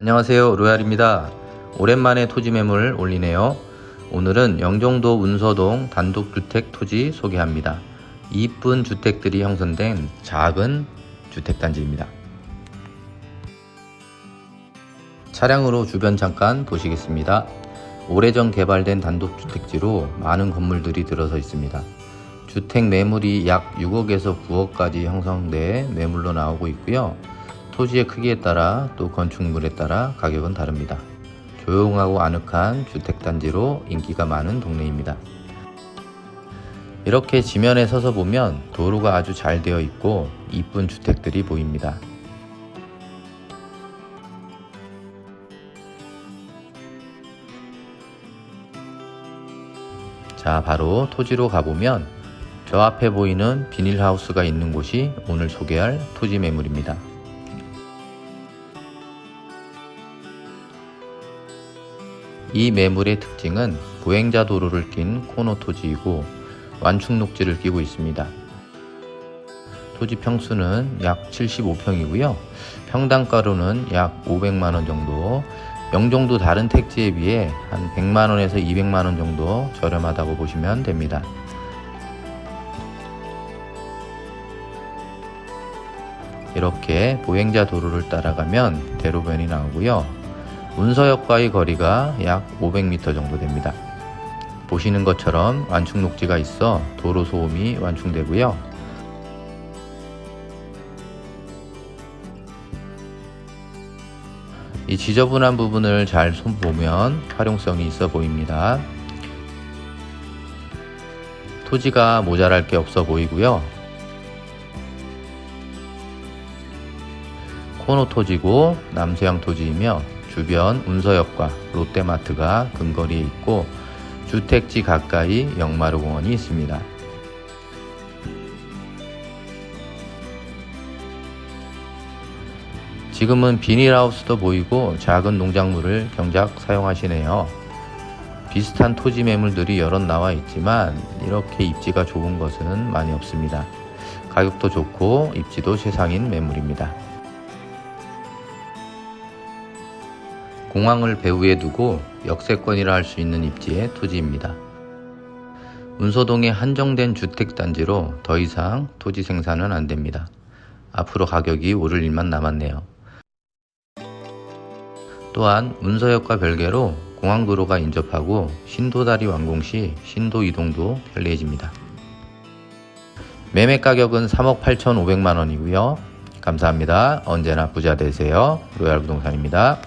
안녕하세요. 로얄입니다. 오랜만에 토지 매물 올리네요. 오늘은 영종도 운서동 단독주택 토지 소개합니다. 이쁜 주택들이 형성된 작은 주택단지입니다. 차량으로 주변 잠깐 보시겠습니다 오래전 개발된 단독주택지로 많은 건물들이 들어서 있습니다 주택 매물이 약 6억에서 9억까지 형성돼 매물로 나오고 있고요 토지의 크기에 따라 또 건축물에 따라 가격은 다릅니다. 조용하고 아늑한 주택단지로 인기가 많은 동네입니다. 이렇게 지면에 서서 보면 도로가 아주 잘 되어 있고 이쁜 주택들이 보입니다. 자, 바로 토지로 가보면 저 앞에 보이는 비닐하우스가 있는 곳이 오늘 소개할 토지 매물입니다. 이 매물의 특징은 보행자 도로를 낀 코너 토지이고 완충 녹지를 끼고 있습니다. 토지 평수는 약 75평이고요. 평당가로는 약 500만원 정도, 영종도 다른 택지에 비해 한 100만원에서 200만원 정도 저렴하다고 보시면 됩니다. 이렇게 보행자 도로를 따라가면 대로변이 나오고요. 문서역과의 거리가 약 500m 정도 됩니다. 보시는 것처럼 완충 녹지가 있어 도로 소음이 완충되고요. 이 지저분한 부분을 잘 손보면 활용성이 있어 보입니다. 토지가 모자랄 게 없어 보이고요. 코너 토지고 남서양 토지이며 주변 운서역과 롯데마트가 근거리에 있고 주택지 가까이 영마루 공원이 있습니다. 지금은 비닐하우스도 보이고 작은 농작물을 경작 사용하시네요. 비슷한 토지 매물들이 여럿 나와 있지만 이렇게 입지가 좋은 것은 많이 없습니다. 가격도 좋고 입지도 최상인 매물입니다. 공항을 배후에 두고 역세권이라 할 수 있는 입지의 토지입니다. 운소동의 한정된 주택단지로 더 이상 토지 생산은 안 됩니다. 앞으로 가격이 오를 일만 남았네요. 또한 운서역과 별개로 공항도로가 인접하고 신도다리 완공 시 신도 이동도 편리해집니다. 매매 가격은 3억 8,500만 원이고요. 감사합니다. 언제나 부자 되세요. 로얄 부동산입니다.